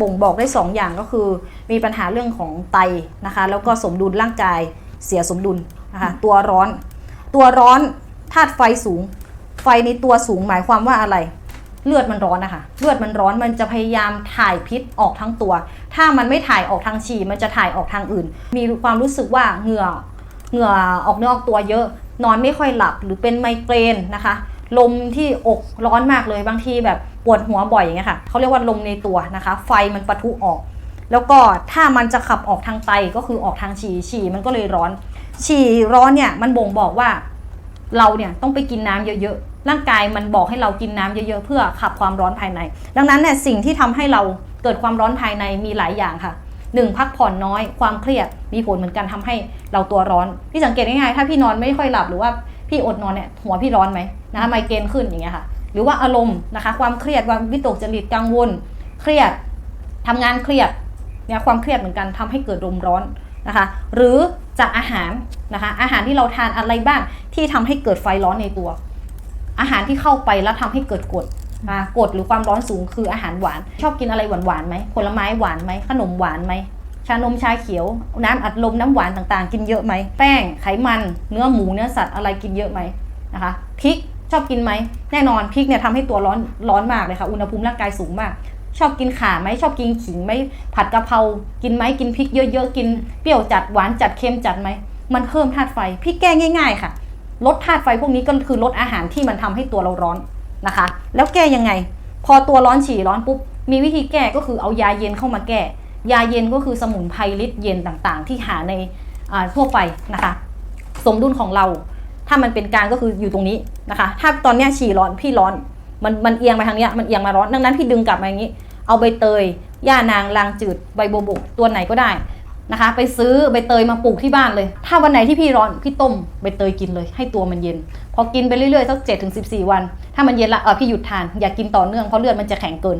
บ่งบอกได้ 2 อย่างก็คือ มีปัญหาเรื่องของไตนะคะ แล้วก็สมดุลร่างกายเสียสมดุลนะคะตัวร้อน ตัวร้อนธาตุไฟสูง ไฟในตัวสูงหมายความว่าอะไร เลือดมันร้อนนะคะเลือดมันร้อนมันจะพยายามถ่ายพิษออกทั้งตัว ถ้ามันไม่ถ่ายออกทางฉี่มันจะถ่ายออกทางอื่น มีความรู้สึกว่าเหงื่อเหงื่อออกเนื้อออกตัวเยอะ นอนไม่ค่อยหลับหรือเป็นไมเกรนนะคะ ลมที่อกร้อนมากเลยบางทีแบบปวดหัวบ่อยอย่างเงี้ยค่ะเขาเรียกว่าลมในตัวนะคะ ไฟมันปะทุออก แล้วก็ถ้ามันจะขับออกทางไตก็คือออกทางฉี่ฉี่มันก็เลยร้อน ฉี่ร้อนเนี่ยมันบ่งบอกว่า เราเนี่ยต้องไปกินน้ำเยอะๆร่างกายมันบอกให้เรากินน้ำเยอะๆเพื่อขับความร้อนภายใน ดังนั้นเนี่ยสิ่งที่ทำให้เราเกิดความร้อนภายในมีหลายอย่างค่ะหนึ่งพักผ่อนน้อยความเครียดมีผลเหมือนกันทำให้เราตัวร้อน พี่สังเกตง่ายๆถ้าพี่นอนไม่ค่อยหลับหรือว่า พี่อดนอนเนี่ยหัวพี่ร้อนไหมนะคะไมเกรนขึ้นอย่างเงี้ยค่ะ หรือว่าอารมณ์นะคะ ความเครียดความวิตกจริตกังวล เครียดทำงานเครียดเนี่ยความเครียดเหมือนกันทำให้เกิดลมร้อนนะคะ หรือจากอาหารนะคะ อาหารที่เราทานอะไรบ้างที่ทำให้เกิดไฟร้อนในตัว อาหารที่เข้าไปแล้วทำให้เกิดกรดอ่ากรดหรือความร้อนสูงคืออาหารหวาน ชอบกินอะไรหวานหวานๆไหมผลไม้หวานไหมขนมหวานไหมานมชาเขียว น้ำอัดลมน้ำหวานต่างๆ กินเยอะไหม แป้งไขมันเนื้อหมูเนื้อสัตว์อะไรกินเยอะไหมนะคะพริกชอบกินไหมแน่นอนพริกเนี่ยทำให้ตัวร้อนร้อนมากเลยค่ะอุณหภูมิร่างกายสูงมาก ชอบกินข่าไหมชอบกินขิงไหมผัดกะเพรากินไหมกินพริกเยอะๆกินเปรี้ยวจัดหวานจัดเค็มจัดไหมมันเพิ่มธาตุไฟพี่แก้ง่าย ๆ ค่ะลดธาตุไฟพวกนี้ก็คือลดอาหารที่มันทำให้ตัวเราร้อนนะคะ แล้วแก้ยังไง พอตัวร้อนฉี่ร้อนปุ๊บมีวิธีแก้ก็คือเอายาเย็นเข้ามาแก้ ยาเย็นก็คือสมุนไพรลิตเย็นต่างๆ ที่หาในทั่วไปนะคะ สมดุลของเรา ถ้ามันเป็นกลางก็คืออยู่ตรงนี้นะคะ ถ้าตอนนี้ฉี่ร้อนพี่ร้อน มันมันเอียงมาทางเนี้ยมันเอียงมาร้อนดังนั้นพี่ดึงกลับมาอย่างนี้ เอาใบเตยย่านางลางจืดใบโบวบกตัวไหนก็ได้นะคะ ไปซื้อใบเตยมาปลูกที่บ้านเลย ถ้าวันไหนที่พี่ร้อนพี่ต้มใบเตยกินเลย ให้ตัวมันเย็น พอกินไปเรื่อยๆสักเจ็ดถึงสิบสี่วัน ถ้ามันเย็นละเออพี่หยุดทานอย่ากินต่อเนื่องเพราะเลือดมันจะแข็งเกิน